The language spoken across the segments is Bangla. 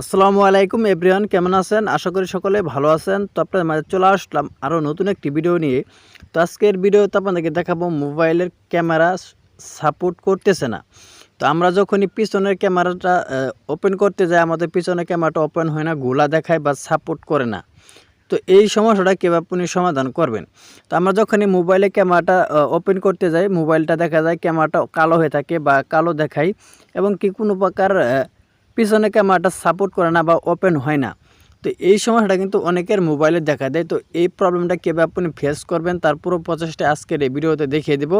আসসালামু আলাইকুম এভরিওয়ান, কেমন আছেন? আশা করি সকলে ভালো আছেন। তো আপনাদের মাঝে চলে আসলাম আরও নতুন একটি ভিডিও নিয়ে। তো আজকের ভিডিওতে আপনাদেরকে দেখাবো মোবাইলের ক্যামেরা সাপোর্ট করতেছে না। তো আমরা যখনই পিছনের ক্যামেরাটা ওপেন করতে যাই, আমাদের পিছনের ক্যামেরাটা ওপেন হয় না, গোলা দেখায় বা সাপোর্ট করে না। তো এই সমস্যাটা কীভাবে আপনি সমাধান করবেন? তো আমরা যখনই মোবাইলে ক্যামেরাটা ওপেন করতে যাই, মোবাইলটা দেখা যায় ক্যামেরাটা কালো হয়ে থাকে বা কালো দেখায় এবং কি কোনো প্রকার পিছনে ক্যামেরাটা সাপোর্ট করে না বা ওপেন হয় না। তো এই সমস্যাটা কিন্তু অনেকের মোবাইলে দেখা দেয়। তো এই প্রবলেমটা কীভাবে আপনি ফেস করবেন, তার পুরো প্রচেষ্টা আজকের এই ভিডিওতে দেখিয়ে দেবো।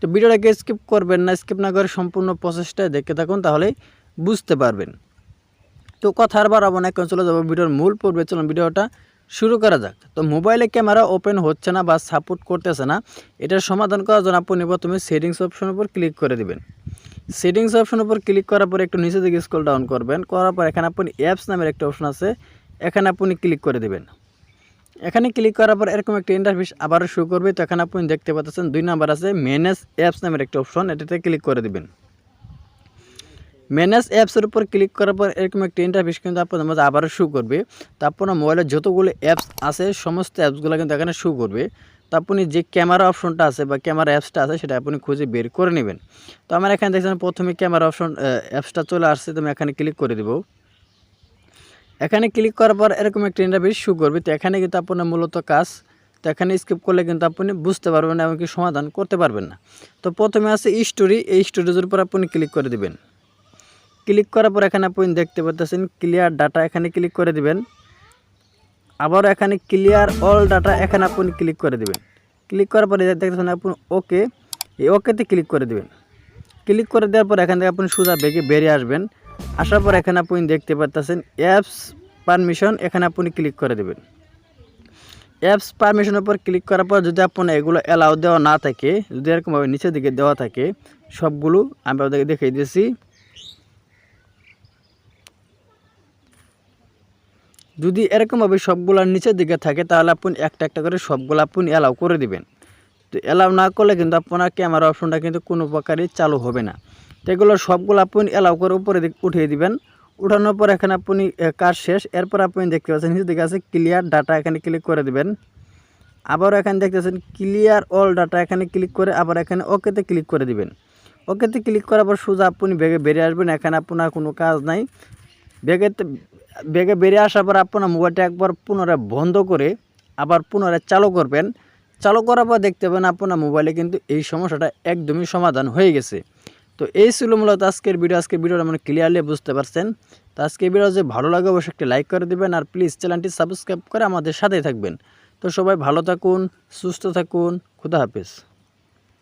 তো ভিডিওটাকে স্কিপ করবেন না স্কিপ না করে সম্পূর্ণ প্রচেষ্টায় দেখতে থাকুন, তাহলে বুঝতে পারবেন। তো কথা আর বাড়াবো না চলে যাব ভিডিওর মূল পর্বে। চলুন ভিডিওটা শুরু করা যাক। তো মোবাইলে ক্যামেরা ওপেন হচ্ছে না বা সাপোর্ট করতেছে না, এটার সমাধান করার জন্য আপনি প্রথমে সেটিংস অপশনের উপর ক্লিক করে দিবেন। সেটিংস অপশনের উপর ক্লিক করার পর একটু নিচে দিকে স্ক্রল ডাউন করবেন। করার পর এখানে আপনি অ্যাপস নামের একটা অপশন আছে। এখানে আপনি ক্লিক করে দিবেন। এখানে ক্লিক করার পর এরকম একটা ইন্টারফেস আবারও শুরু করবে। তো এখানে আপনি দেখতে পাচ্ছেন দুই নাম্বার আছে ম্যানেজ অ্যাপস নামের একটা অপশন এটাতে ক্লিক করে দিবেন। ম্যানেজ অ্যাপসের উপর ক্লিক করার পর এরকম একটা ইন্টারফেস কিন্তু আপনাদের মাঝে আবারও শু করবে। তো আপনার মোবাইলে যতগুলো অ্যাপস আছে, সমস্ত অ্যাপসগুলো কিন্তু এখানে শু করবে। তো আপনি যে ক্যামেরা অপশনটা আছে বা ক্যামেরা অ্যাপসটা আছে সেটা আপনি খুঁজে বের করে নেবেন। তো আমার এখানে দেখছেন প্রথমে ক্যামেরা অপশন অ্যাপসটা চলে আসছে, তো আমি এখানে ক্লিক করে দেবো। এখানে ক্লিক করার পর এরকম একটা ইন্টারভিউ শু করবে। তো এখানে কিন্তু আপনার মূলত কাজ, তো এখানে স্কিপ করলে কিন্তু আপনি বুঝতে পারবেন না এমনকি সমাধান করতে পারবেন না। তো প্রথমে আছে স্টোরি এই স্টোরেজের উপর আপনি ক্লিক করে দিবেন। ক্লিক করার পর এখানে আপনি দেখতে পাচ্ছেন ক্লিয়ার ডাটা এখানে ক্লিক করে দিবেন। আবার এখানে ক্লিয়ার অল ডাটা এখানে আপনি ক্লিক করে দেবেন। ক্লিক করার পরে দেখতেছেন আপনি ওকে এই ওকেতে ক্লিক করে দেবেন। ক্লিক করে দেওয়ার পর এখান থেকে আপনি সোজা বেগে বেরিয়ে আসবেন। আসার পর এখানে আপনি দেখতে পাচ্ছেন অ্যাপস পারমিশন এখানে আপনি ক্লিক করে দেবেন। অ্যাপস পারমিশনের উপর ক্লিক করার পর যদি আপনার এগুলো অ্যালাউ দেওয়া না থাকে, যদি এরকমভাবে নিচের দিকে দেওয়া থাকে, সবগুলো আমি আপনাদেরকে দেখিয়ে দিয়েছি। যদি এরকমভাবে সবগুলোর নিচের দিকে থাকে, তাহলে আপনি একটা একটা করে সবগুলো আপনি অ্যালাউ করে দিবেন। তো অ্যালাউ না করলে কিন্তু আপনার ক্যামেরা অপশনটা কিন্তু কোনো প্রকারই চালু হবে না। তো এগুলো সবগুলো আপনি অ্যালাউ করে উপরে উঠিয়ে দিবেন। উঠানোর পর এখানে আপনি কাজ শেষ। এরপর আপনি দেখতে পাচ্ছেন নিচের দিকে আছে ক্লিয়ার ডাটা এখানে ক্লিক করে দিবেন। আবার এখানে দেখতেছেন ক্লিয়ার অল ডাটা এখানে ক্লিক করে আবার এখানে ওকেতে ক্লিক করে দিবেন। ওকেতে ক্লিক করার পর সোজা আপনি বেগে বেরিয়ে আসবেন। এখানে আপনার কোনো কাজ নাই। বেগেতে বেগে বেরিয়ে আসার পর আপনার মোবাইলটা একবার পুনরায় বন্ধ করে আবার পুনরায় চালু করবেন। চালু করার পর দেখতে পাবেন আপনার মোবাইলে কিন্তু এই সমস্যাটা একদমই সমাধান হয়ে গেছে। তো এই ছিল মূলত আজকের ভিডিও। আজকের ভিডিওটা মানে ক্লিয়ারলি বুঝতে পারছেন। তো আজকের ভিডিও যে ভালো লাগে, অবশ্যই একটি লাইক করে দিবেন আর প্লিজ চ্যানেলটি সাবস্ক্রাইব করে আমাদের সাথেই থাকবেন। তো সবাই ভালো থাকুন, সুস্থ থাকুন, খুদা হাফিজ।